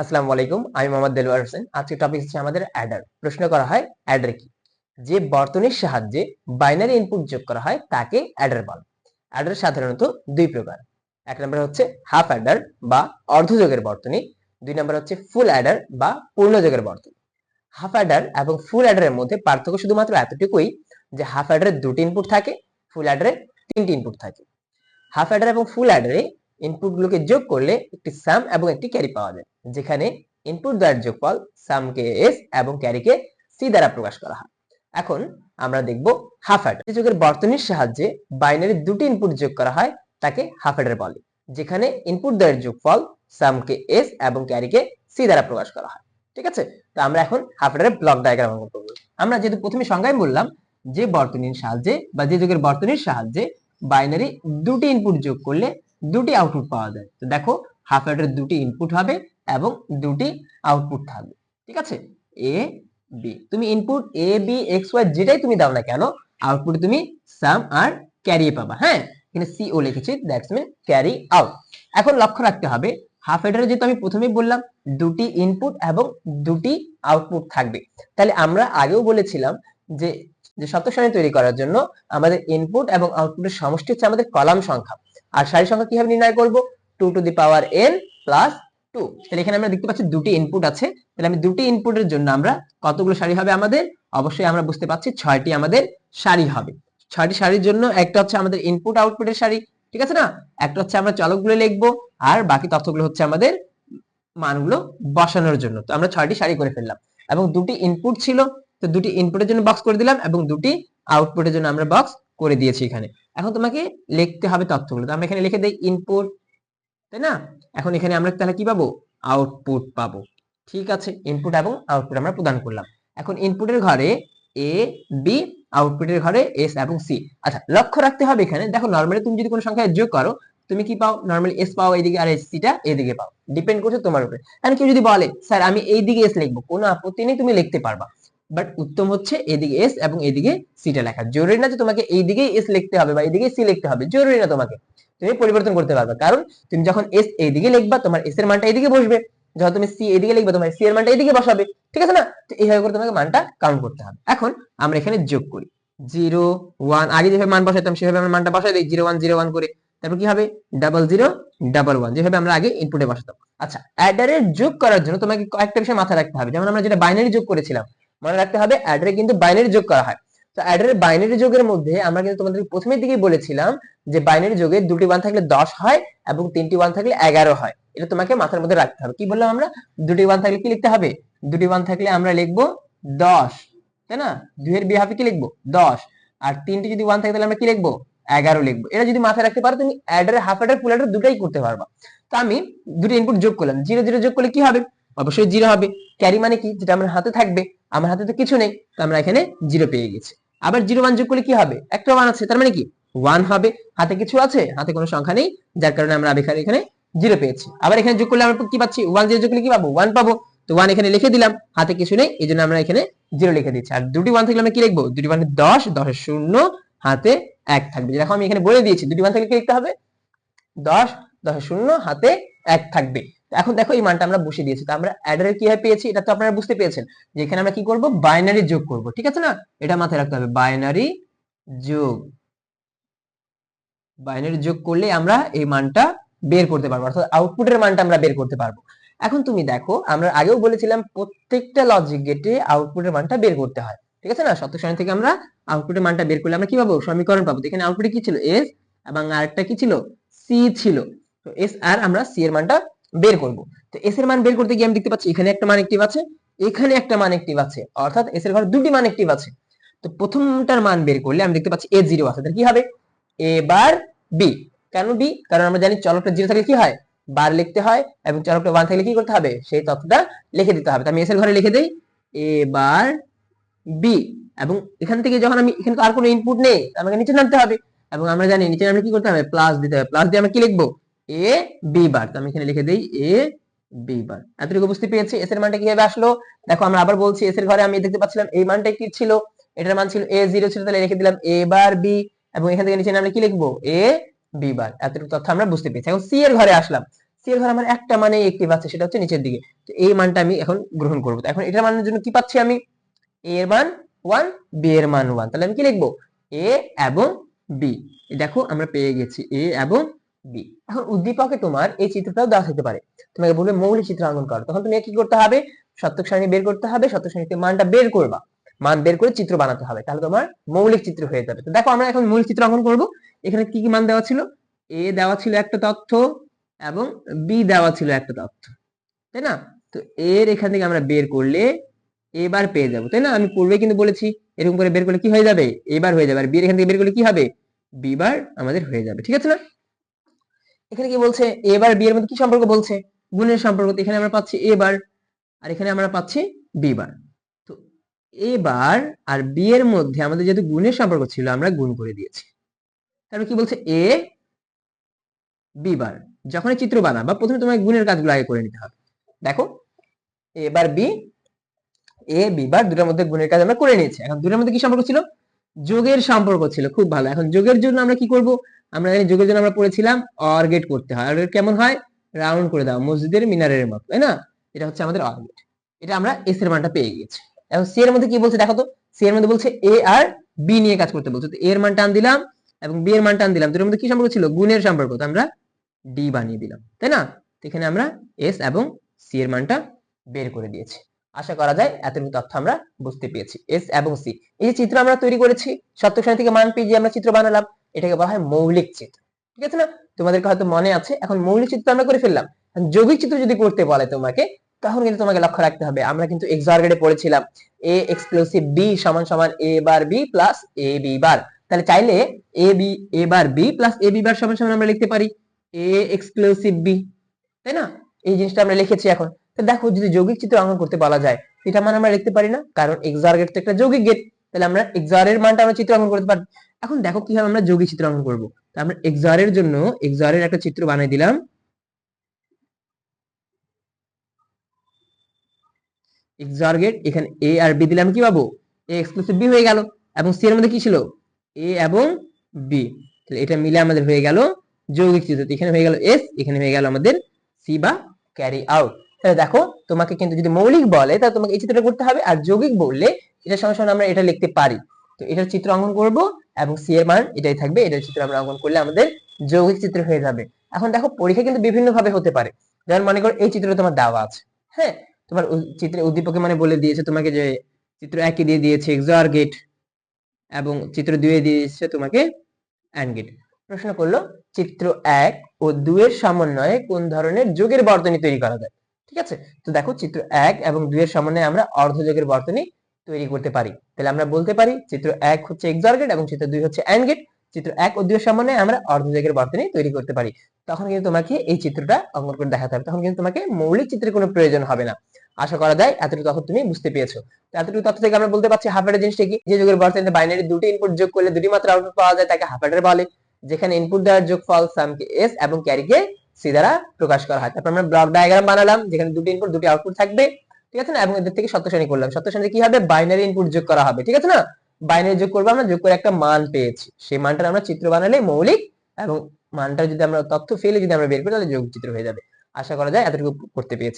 আসসালামু আলাইকুম, আমি মোহাম্মদ দেলওয়ার হোসেন। আজকে টপিক হচ্ছে আমাদের অ্যাডার প্রশ্ন করা হয় অ্যাডার কি? যে বর্তনীর সাহায্যে বাইনারি ইনপুট যোগ করা হয়, তাকে অ্যাডার বলে। অ্যাডার সাধারণত দুই প্রকার। এক নম্বর হচ্ছে হাফ অ্যাডার বা অর্ধযোগের বর্তনী। দুই নম্বর হচ্ছে ফুল অ্যাডার বা পূর্ণযোগের বর্তনী। হাফ অ্যাডার এবং ফুল অ্যাডারের মধ্যে পার্থক্য শুধুমাত্র এতটুকুই যে হাফ অ্যাডারে দুটি ইনপুট থাকে ফুল অ্যাডারে তিনটি ইনপুট থাকে। হাফ অ্যাডার এবং ফুল অ্যাডারে ইনপুটগুলোকে যোগ করলে একটি সাম এবং একটি ক্যারি পাওয়া যায়, যেখানে ইনপুট দ্বারা যোগফল সামকে এস এবং ক্যারিকে সি দ্বারা প্রকাশ করা হয়। এখন আমরা দেখব হাফ অ্যাডার যোগের বর্তনীর সাহায্যে বাইনারি দুটি ইনপুট যোগ করা হয়, তাকে হাফ অ্যাডার বলে, যেখানে ইনপুট দ্বারা যোগফল সামকে এস এবং ক্যারিকে সি দ্বারা প্রকাশ করা হয়। ঠিক আছে? তো আমরা এখন হাফ ব্লক ডায়াগ্রাম অঙ্কন করব। আমরা যেহেতু প্রথমে সংজ্ঞায় বললাম, যে বর্তনীর সাহায্যে বা যে যুগের বর্তনীর সাহায্যে বাইনারি দুটি ইনপুট যোগ করলে দুটি আউটপুট পাওয়া যায়। তো দেখো হাফ অ্যাডারের দুটি ইনপুট হবে এবং দুটি আউটপুট থাকবে। ঠিক আছে? এ বি তুমি input A B X Y যেটাই তুমি দাও না কেন আউটপুটে তুমি সাম আর ক্যারি পাবা হ্যাঁ? এখানে সি ও লিখেছি দ্যাটস মিন ক্যারি আউট এখন লক্ষ্য রাখতে হবে হাফ এডারে যেহেতু আমি প্রথমেই বললাম, দুটি ইনপুট এবং দুটি আউটপুট থাকবে। তাহলে আমরা আগেও বলেছিলাম যে যে সত্য সারণী তৈরি করার জন্য আমাদের ইনপুট এবং আউটপুটের সমষ্টি হচ্ছে আমাদের কলাম সংখ্যা। আর সারি সংখ্যা কীভাবে নির্ণয় করব? Two to the power N plus two তাহলে এখানে আমরা দেখতে পাচ্ছি দুটি ইনপুট আছে। তাহলে আমি দুটি ইনপুটের জন্য আমরা কতগুলো সারি হবে আমাদের? অবশ্যই আমরা বুঝতে পারছি ছয়টি আমাদের সারি হবে। ছয়টি সারির জন্য একটা হচ্ছে আমাদের ইনপুট আউটপুটের সারি, ঠিক আছে না? একটা হচ্ছে আমরা চলকগুলো লিখব আর বাকি তথ্যগুলো হচ্ছে আমাদের মানগুলো বসানোর জন্য। তো আমরা ছয়টি সারি করে ফেললাম। এবং দুটি ইনপুট ছিল, তো দুটি ইনপুটের জন্য বক্স করে দিলাম এবং দুটি আউটপুটের জন্য আমরা বক্স করে দিয়েছি এখানে। এখন তোমাকে লিখতে হবে তথ্যগুলো। তো আমরা এখানে লিখে দেই ইনপুট তাই না? এখন এখানে আমরা তাহলে কি পাবো? আউটপুট পাবো। ঠিক আছে ইনপুট এবং আউটপুট আমরা প্রদান করলাম। এখন ইনপুটের ঘরে এ বি আউটপুটের ঘরে এস এবং সি আচ্ছা লক্ষ্য রাখতে হবে এখানে। দেখো নর্মালি তুমি যদি কোনো সংখ্যা যোগ করো, তুমি কি পাও? নর্মালি এস পাও, এইদিকে আর এস সিটা এদিকে পাও। ডিপেন্ড করছে তোমার উপরে। এখন কেউ যদি বলে, স্যার, আমি এই দিকে এস লিখব। কোনো আপত্তি নেই, তুমি লিখতে পারবা। বাট উত্তম হচ্ছে এদিকে এস এবং এদিকে সিটা লেখা। জরুরি না যে তোমাকে এইদিকে এস লিখতে হবে বা এইদিকে সি লিখতে হবে, জরুরি না তোমাকে। তুমি পরিবর্তন করতে পারবে। কারণ তুমি যখন এস এইদিকে লিখবা, তোমার এস এর মানটা এইদিকে বসবে। যখন তুমি সি এদিকে লিখবে, তোমার সি এর মানটা এইদিকে বসাবে। ঠিক আছে না? তো এইভাবে করে তোমাকে মানটা কাউন্ট করতে হবে। এখন আমরা এখানে যোগ করি। জিরো, ওয়ান, আগে যেভাবে মান বসাইতাম, সেভাবে আমরা মানটা বসাই দিই। জিরো, ওয়ান জিরো, ওয়ান করে। তারপর কি হবে? Double zero, double one. যেভাবে আমরা আগে ইনপুটে বসাতাম। আচ্ছা অ্যাডারের যোগ করার জন্য তোমাকে কয়েকটা বিষয় মাথায় রাখতে হবে। যেমন আমরা যেটা বাইনারি যোগ করেছিলাম মনে রাখতে হবে অ্যাডারে কিন্তু বাইনারি যোগ করা হয়। তো অ্যাডারের বাইনারি যোগের মধ্যে আমরা কিন্তু তোমাদের প্রথমের দিকেই বলেছিলাম যে বাইনারি যোগে দুটি ওয়ান থাকলে দশ হয় এবং তিনটি ওয়ান থাকলে এগারো হয়। এটা তোমাকে মাথার মধ্যে রাখতে হবে। কি বললাম আমরা? দুটি ওয়ান থাকলে কি লিখতে হবে? দুটি ওয়ান থাকলে আমরা লিখব দশ। তাই না? দুইয়ের বিহাফে কি লিখব? দশ। আর তিনটি যদি ওয়ান থাকে তাহলে আমরা কি লিখব? এগারো লিখব। এটা যদি মাথায় রাখতে পারো তুমি adder half adder full adder দুটাই করতে পারবা। তো আমি দুটো ইনপুট যোগ করলাম। জিরো জিরো যোগ করলে কি হবে? অবশ্যই জিরো হবে। ক্যারি মানে কি? যেটা আমার হাতে থাকবে, আমার হাতে তো কিছু নেই, তো আমরা এখানে জিরো পেয়ে গেছি। আবার জিরো ওয়ান যোগ করলে কি হবে? একটা ওয়ান আছে, তার মানে কি? ওয়ান হবে। হাতে কিছু আছে, হাতে কোনো সংখ্যা নেই, যার কারণে আমরা এখানে এখানে জিরো পেয়েছি। আবার এখানে যোগ করলে আমরা কি পাচ্ছি? ওয়ান জিরো যোগ করলে কি পাবো? ওয়ান পাবো। তো ওয়ান এখানে লিখে দিলাম, হাতে কিছু নেই, এই জন্য আমরা এখানে জিরো লিখে দিচ্ছি। আর দুটি ওয়ান থাকলে আমরা কি লিখব? দুটি ওয়ান দশ দশের শূন্য, হাতে এক থাকবে। যেরকম আমি এখানে বলে দিয়েছি, দুটি ওয়ান থাকলে কি লিখতে হবে? দশ দশের শূন্য, হাতে এক থাকবে। এখন দেখো এই মানটা আমরা বসিয়ে দিয়েছি, তো আমরা অ্যাডারে কীভাবে পেয়েছি এটা তো আপনারা বুঝতে পেরেছেন। যে এখানে আমরা কি করব? বাইনারি যোগ করব, ঠিক আছে না? এটা মাথায় রাখতে হবে বাইনারি যোগ বাইনারি যোগ করলে আমরা এই মানটা বের করতে পারব, অর্থাৎ আউটপুটের মানটা আমরা বের করতে পারব। এখন তুমি দেখো, আমরা আগেও বলেছিলাম প্রত্যেকটা লজিক গেটে আউটপুটের মানটা বের করতে হয়, ঠিক আছে না? সত্য সারণী থেকে আমরা আউটপুটের মানটা বের করলে আমরা কি পাবো? সমীকরণ পাবো। এখানে আউটপুটে কি ছিল? এস এবং আরেকটা কি ছিল? সি ছিল। তো এস আর আমরা সি এর মানটা বের করব। তো এস এর মান বের করতে গিয়ে আমি দেখতে পাচ্ছি, এখানে একটা মান একটিভ আছে, এখানে একটা মান একটিভ আছে। অর্থাৎ এস এর ঘরে দুটি মান একটিভ আছে। তো প্রথমটার মান বের করলে আমি দেখতে পাচ্ছি এ জিরো আছে। তাহলে কি হবে? এ বার বি কেন বি কারণ আমরা জানি চলকটা জিরো থাকলে কি হয়? বার লিখতে হয় এবং চলকটা ওয়ান থাকলে কি করতে হবে? সেই তথ্যটা লিখে দিতে হবে। আমি এস এর ঘরে লিখে দেই এ বার বি এবং এখান থেকে যখন আমি, এখানে তো আর কোনো ইনপুট নেই আমাকে নিচে নামতে হবে। এবং আমরা জানি নিচে নামলে কি করতে হবে? প্লাস দিতে হবে। প্লাস দিয়ে আমরা কি লিখব? এ বি বার তো আমি এখানে লিখে দিই এ বি বার এতটুকু বুঝতে পেরেছি? এস এর মানটা কীভাবে আসলো? দেখো, আমরা আবার বলছি এস এর ঘরে আমি দেখতে পাচ্ছিলাম এই মানটা কি ছিল? এটার মান ছিল এ জিরো ছিল, তাহলে লিখে দিলাম এ বার বি এবং এখান থেকে নিচে নামলে কি লিখব? এ বি বার এতটুকু তথ্য আমরা বুঝতে পেরেছি। এখন সি এর ঘরে আসলাম। সি এর ঘরে আমার একটা মানে একটি আছে, সেটা হচ্ছে নিচের দিকে। তো এই মানটা আমি এখন গ্রহণ করব। এখন এটার মানের জন্য কি পাচ্ছি আমি? এ এর মান ওয়ান বি এর মান ওয়ান তাহলে আমি কি লিখব? এ এবং বি দেখো, আমরা পেয়ে গেছি এ এবং বি। এখন উদ্দীপকে তোমার এই চিত্রটাও দেওয়া থাকতে পারে। তোমাকে বলবে মৌলিক চিত্র অঙ্কন করো। তখন তুমি কি করতে হবে? সত্যক সারণী বের করতে হবে সত্যক সারণীতে মানটা বের করবা। মান বের করে চিত্র বানাতে হবে। তাহলে তোমার মৌলিক চিত্র হয়ে যাবে। তো দেখো আমরা এখন মৌলিক চিত্র অঙ্কন করব। এখানে কি কি মান দেওয়া ছিল? এ দেওয়া ছিল একটা তথ্য এবং বি দেওয়া ছিল একটা তথ্য। তাই না? তো এর এখান থেকে আমরা বের করলে এবার পেয়ে যাব। তাই না? আমি পূর্বে কিন্তু বলেছি, এরকম করে বের করলে কি হয়ে যাবে? এবার হয়ে যাবে। আর বি এর এখান থেকে বের করলে কি হবে? বিবার আমাদের হয়ে যাবে। ঠিক আছে না? এখানে কি বলছে? এবার বি এর মধ্যে কি সম্পর্ক বলছে? গুণের সম্পর্ক এখানে আমরা পাচ্ছি এবার আর এখানে আমরা পাচ্ছি বিবার তো এবার আর বি এর মধ্যে আমাদের যেহেতু গুণের সম্পর্ক ছিল, আমরা গুণ করে দিয়েছি। তারপর কি বলছে? এ বিবার যখনই চিত্র বানাবা প্রথমে তোমার গুণের কাজগুলো আগে করে নিতে হবে। দেখো এবার বি এ বিবার দুটার মধ্যে গুণের কাজ আমরা করে নিয়েছি। এখন দুটার মধ্যে কি সম্পর্ক ছিল? যোগের সম্পর্ক ছিল, খুব ভালো। এখন যোগের জন্য আমরা কি করব? আমরা জানি যোগের জন্য আমরা পড়েছিলাম অর গেট করতে হয়। অর কেমন হয়? রাউন্ড করে দাও মসজিদের মিনারের মতো, তাই না? এটা হচ্ছে আমাদের অর গেট এটা আমরা এস এর মানটা পেয়ে গেছি এখন সি এর মধ্যে কি বলছে? দেখো তো সি এর মধ্যে বলছে এ আর বি নিয়ে কাজ করতে বলছে। তো এর মান টান দিলাম এবং বি এর মান টান দিলাম। দুটোর মধ্যে কি সম্পর্ক ছিল? গুণের সম্পর্ক। তো আমরা ডি বানিয়ে দিলাম, তাই না? এখানে আমরা এস এবং সি এর মানটা বের করে দিয়েছি। আশা করা যায় এতটুকু তথ্য আমরা বুঝতে পেরেছি। এস এবং সি এই যে চিত্র আমরা তৈরি করেছি সত্য সারি থেকে মান পেয়ে যে আমরা চিত্র বানালাম। এটাকে বলা হয় মৌলিক চিত্র। ঠিক আছে না? তোমাদেরকে হয়তো মনে আছে, এখন মৌলিক চিত্র আমরা করে ফেললাম। যৌগিক চিত্র যদি করতে বলে তোমাকে, তখন কিন্তু তোমাকে লক্ষ্য রাখতে হবে। আমরা কিন্তু এক্সঅর্গেটে পড়েছিলাম। এ এক্সক্লুসিভ বি সমান সমান A bar B plus A B bar তাহলে চাইলে A B A bar B plus A B bar সমান সমান আমরা লিখতে পারি। এ এক্সক্লুসিভ বি তাই না? এই জিনিসটা আমরা লিখেছি এখন। তো দেখো, যদি যৌগিক চিত্র অঙ্কন করতে বলা যায়, এটা মানে আমরা লিখতে পারি না, কারণ এক্সআর গেট তো একটা যৌগিক গেট তাহলে আমরা এক্সআর এর মানটা আমরা চিত্র অঙ্কন করতে পারি এখন দেখো কীভাবে আমরা যৌগিক চিত্র অঙ্কন করব। আমরা এক্সআর এর জন্য এক্সআর এর একটা চিত্র বানিয়ে দিলাম। এক্সআর গেট, এখানে এ আর বি দিলাম কি পাবো? এ এক্সক্লুসিভ বি হয়ে গেল। এবং সি এর মধ্যে কি ছিল? এ এবং বি। তাহলে এটা মিলে আমাদের হয়ে গেল যৌগিক চিত্র। এখানে হয়ে গেল এস, এখানে হয়ে গেল আমাদের সি বা ক্যারি আউট। তাহলে দেখো, তোমাকে কিন্তু যদি মৌলিক বলে, তাহলে তোমাকে এই চিত্রটা করতে হবে। আর যৌগিক বললে এটা সঙ্গে সঙ্গে আমরা এটা লিখতে পারি। তো এটার চিত্র অঙ্কন করব এবং সি এর মান এটাই থাকবে এটার চিত্র আমরা অঙ্কন করলে আমাদের যৌগিক চিত্র হয়ে যাবে। এখন দেখো পরীক্ষা কিন্তু বিভিন্ন ভাবে হতে পারে। যেমন মনে করো এই চিত্রটা তোমার দেওয়া আছে হ্যাঁ? তোমার চিত্রে উদ্দীপকে মানে বলে দিয়েছে তোমাকে যে চিত্র একই দিয়ে দিয়েছে এক্সআর গেট এবং চিত্র দুয়ে দিয়েছে তোমাকে অ্যান্ড গেট প্রশ্ন করল, চিত্র এক ও দুয়ের সমন্বয়ে কোন ধরনের যোগের বর্তনী তৈরি করা যায়? ঠিক আছে? তো দেখো চিত্র এক এবং দুইয়ের সমন্বয়ে আমরা অর্ধযোগের বর্তনী তৈরি করতে পারি। তাহলে আমরা বলতে পারি চিত্র এক হচ্ছে এক্সর গেট এবং চিত্র দুই হচ্ছে অ্যান্ড গেট চিত্র এক ও দুইয়ের সমন্বয়ে আমরা অর্ধযোগের বর্তনী তৈরি করতে পারি। তখন কিন্তু তোমাকে এই চিত্রটা অঙ্কন করে দেখাতে হবে। তখন কিন্তু তোমাকে মৌলিক চিত্রের কোনো প্রয়োজন হবে না। আশা করা যায় এতটুকু তথ্য তুমি বুঝতে পেরেছ। তো এতটুকু তথ্য থেকে আমরা বলতে পারছি হাফ অ্যাডার জিনিসটা কি? যে যুগের বর্তমানে বাইনারি দুটি ইনপুট যোগ করলে দুটি মাত্র আউটপুট পাওয়া যায় তাকে হাফ অ্যাডার বলে। যেখানে ইনপুট দেওয়ার যোগফল সামকে এস এবং ক্যারিকে সি দ্বারা প্রকাশ করা হয়। তারপর আমরা ব্লক ডায়াগ্রাম বানালাম। যেখানে দুটি ইনপুট দুটি আউটপুট থাকবে। ঠিক আছে না? এবং এদের থেকে সত্য শ্রেণি করলাম। সত্য শ্রেণি কি হবে? বাইনারি ইনপুট যোগ করা হবে, ঠিক আছে না? বাইনারি যোগ করব আমরা, যোগ করে একটা মান পেয়েছি। সেই মানটা আমরা চিত্র বানালে মৌলিক এবং মানটা যদি আমরা তথ্য ফেলে যদি আমরা বের করি, তাহলে যোগ চিত্র হয়ে যাবে। আশা করা যায় এতটুকু করতে পেরেছি।